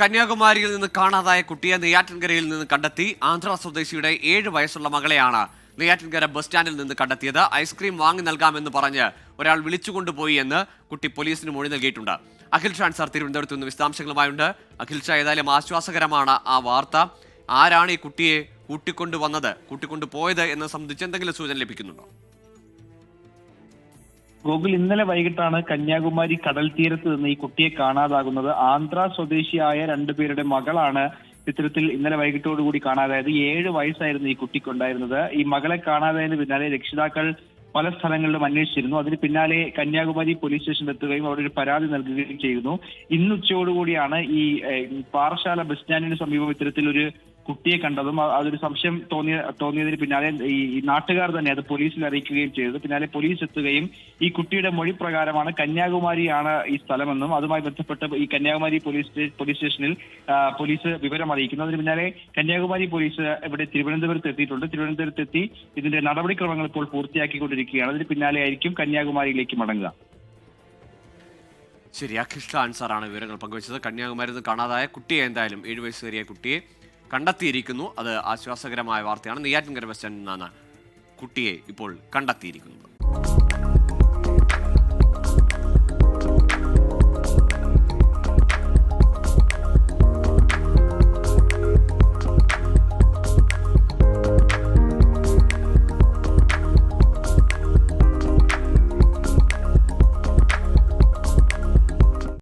കന്യാകുമാരിയിൽ നിന്ന് കാണാതായ കുട്ടിയെ നെയ്യാറ്റിൻകരയിൽ നിന്ന് കണ്ടെത്തി ആന്ധ്ര സ്വദേശിയുടെ ഏഴ് വയസ്സുള്ള മകളെയാണ് നെയ്യാറ്റിൻകര ബസ് സ്റ്റാൻഡിൽ നിന്ന് കണ്ടെത്തിയത്. ഐസ്ക്രീം വാങ്ങി നൽകാമെന്ന് പറഞ്ഞ് ഒരാൾ വിളിച്ചുകൊണ്ടുപോയി എന്ന് കുട്ടി പോലീസിന് മൊഴി നൽകിയിട്ടുണ്ട്. അഖിൽ ഷാൻ സാർ തിരുവനന്തപുരത്ത് നിന്ന് വിശദാംശങ്ങളുമായുണ്ട്. അഖിൽ ഷാ ഏതായാലും ആശ്വാസകരമാണ് ആ വാർത്ത. ആരാണ് ഈ കുട്ടിയെ കൂട്ടിക്കൊണ്ടുവന്നത്? കൂട്ടിക്കൊണ്ടുപോയത് എന്നത് സംബന്ധിച്ച് എന്തെങ്കിലും സൂചന ലഭിക്കുന്നുണ്ടോ? ഗോകുൽ ഇന്നലെ വൈകിട്ടാണ് കന്യാകുമാരി കടൽ തീരത്ത് നിന്ന് ഈ കുട്ടിയെ കാണാതാകുന്നത്. ആന്ധ്ര സ്വദേശിയായ രണ്ടുപേരുടെ മകളാണ് ചിത്രത്തിൽ ഇന്നലെ വൈകിട്ടോടുകൂടി കാണാതായത്. ഏഴ് വയസ്സായിരുന്നു ഈ കുട്ടിക്കുണ്ടായിരുന്നത്. ഈ മകളെ കാണാതായതിന് പിന്നാലെ രക്ഷിതാക്കൾ പല സ്ഥലങ്ങളിലും അന്വേഷിച്ചിരുന്നു. അതിന് പിന്നാലെ കന്യാകുമാരി പോലീസ് സ്റ്റേഷനിൽ എത്തുകയും അവിടെ ഒരു പരാതി നൽകുകയും ചെയ്യുന്നു. ഇന്ന് ഉച്ചയോടുകൂടിയാണ് ഈ പാറശാല ബസ് സ്റ്റാൻഡിന് സമീപം ഇത്തരത്തിൽ ഒരു കുട്ടിയെ കണ്ടതും അതൊരു സംശയം തോന്നിയ തോന്നിയതിന് പിന്നാലെ ഈ നാട്ടുകാർ തന്നെ അത് പോലീസിൽ അറിയിക്കുകയും ചെയ്തത് പിന്നാലെ പോലീസ് എത്തുകയും ഈ കുട്ടിയുടെ മൊഴി പ്രകാരമാണ് കന്യാകുമാരിയാണ് ഈ സ്ഥലമെന്നും അതുമായി ബന്ധപ്പെട്ട് ഈ കന്യാകുമാരി പോലീസ് പോലീസ് സ്റ്റേഷനിൽ പോലീസ് വിവരം അറിയിക്കുന്നു. അതിന് പിന്നാലെ കന്യാകുമാരി പോലീസ് ഇവിടെ തിരുവനന്തപുരത്ത് എത്തിയിട്ടുണ്ട്. തിരുവനന്തപുരത്ത് എത്തി ഇതിന്റെ നടപടിക്രമങ്ങൾ ഇപ്പോൾ പൂർത്തിയാക്കിക്കൊണ്ടിരിക്കുകയാണ്. അതിന് പിന്നാലെ ആയിരിക്കും കന്യാകുമാരിയിലേക്ക് മടങ്ങുക. ശരി അഖിഷ്ട അൻസാറാണ് സാറാണ് വിവരങ്ങൾ പങ്കുവച്ചത്. കന്യാകുമാരി നിന്ന് കാണാതായ കുട്ടിയെ എന്തായാലും ഏഴു വയസ്സുകാരിയ കുട്ടിയെ കണ്ടെത്തിയിരിക്കുന്നു. അത് ആശ്വാസകരമായ വാർത്തയാണ്. നെയ്യാറ്റിൻകര ബസ് സ്റ്റാൻഡിൽ നിന്നാണ് കുട്ടിയെ ഇപ്പോൾ കണ്ടെത്തിയിരിക്കുന്നത്.